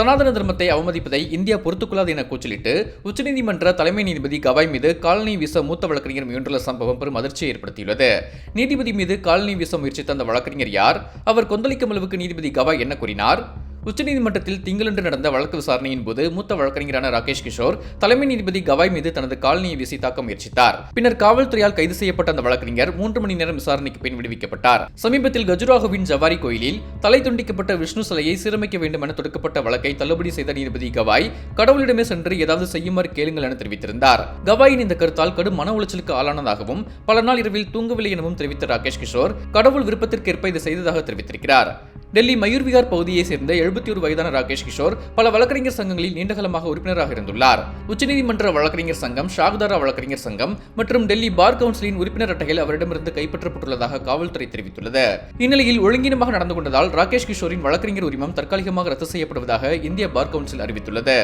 சனாதன தர்மத்தை அவமதிப்பதை இந்தியா பொறுத்துக்கொள்ளாது என கூச்சலிட்டு உச்சநீதிமன்ற தலைமை நீதிபதி கவாய் மீது காலனி வீச மூத்த வழக்கறிஞர் முயன்றுள்ள சம்பவம் பெரும் அதிர்ச்சியை ஏற்படுத்தியுள்ளது. நீதிபதி மீது காலனி வீச முயற்சித்த அந்த வழக்கறிஞர் யார்? அவர் கொந்தளிக்கும் அளவுக்கு நீதிபதி கவாய் என்ன கூறினார்? உச்சநீதிமன்றத்தில் திங்களன்று நடந்த வழக்கு விசாரணையின் போது மூத்த வழக்கறிஞரான ராகேஷ் கிஷோர் தலைமை நீதிபதி கவாய் மீது தனது காலனியை வீசி தாக்க முயற்சித்தார். பின்னர் காவல்துறையால் கைது செய்யப்பட்ட அந்த வழக்கறிஞர் மூன்று மணி நேரம் விசாரணைக்கு பின் விடுவிக்கப்பட்டார். சமீபத்தில் கஜுராகுவின் ஜவாரி கோயிலில் தலை துண்டிக்கப்பட்ட விஷ்ணு சிலையை சீரமைக்க வேண்டும் என தொடுக்கப்பட்ட வழக்கை தள்ளுபடி செய்த நீதிபதி கவாய் கடவுளிடமே சென்று ஏதாவது செய்யுமாறு கேளுங்கள் என தெரிவித்திருந்தார். கவாயின் இந்த கருத்தால் கடும் மன உளைச்சலுக்கு ஆளானதாகவும் பல நாள் இரவில் தூங்கவில்லை எனவும் தெரிவித்த ராகேஷ் கிஷோர் கடவுள் விருப்பத்திற்கேற்ப இதை செய்ததாக தெரிவித்திருக்கிறார். டெல்லி மயூர் விகார் பகுதியை சேர்ந்த எழுபத்தி ஒரு வயதான ராகேஷ் கிஷோர் பல வழக்கறிஞர் சங்கங்களில் நீண்டகாலமாக உறுப்பினராக இருந்துள்ளார். உச்சநீதிமன்ற வழக்கறிஞர் சங்கம் ஷாகுதாரா வழக்கறிஞர் சங்கம் மற்றும் டெல்லி பார் கவுன்சிலின் உறுப்பினர் அட்டைகள் அவரிடமிருந்து கைப்பற்றப்பட்டுள்ளதாக காவல்துறை தெரிவித்துள்ளது. இந்நிலையில் ஒழுங்கீனமாக நடந்து கொண்டதால் ராகேஷ் கிஷோரின் வழக்கறிஞர் உரிமம் தற்காலிகமாக ரத்து செய்யப்படுவதாக இந்திய பார் கவுன்சில் அறிவித்துள்ளது.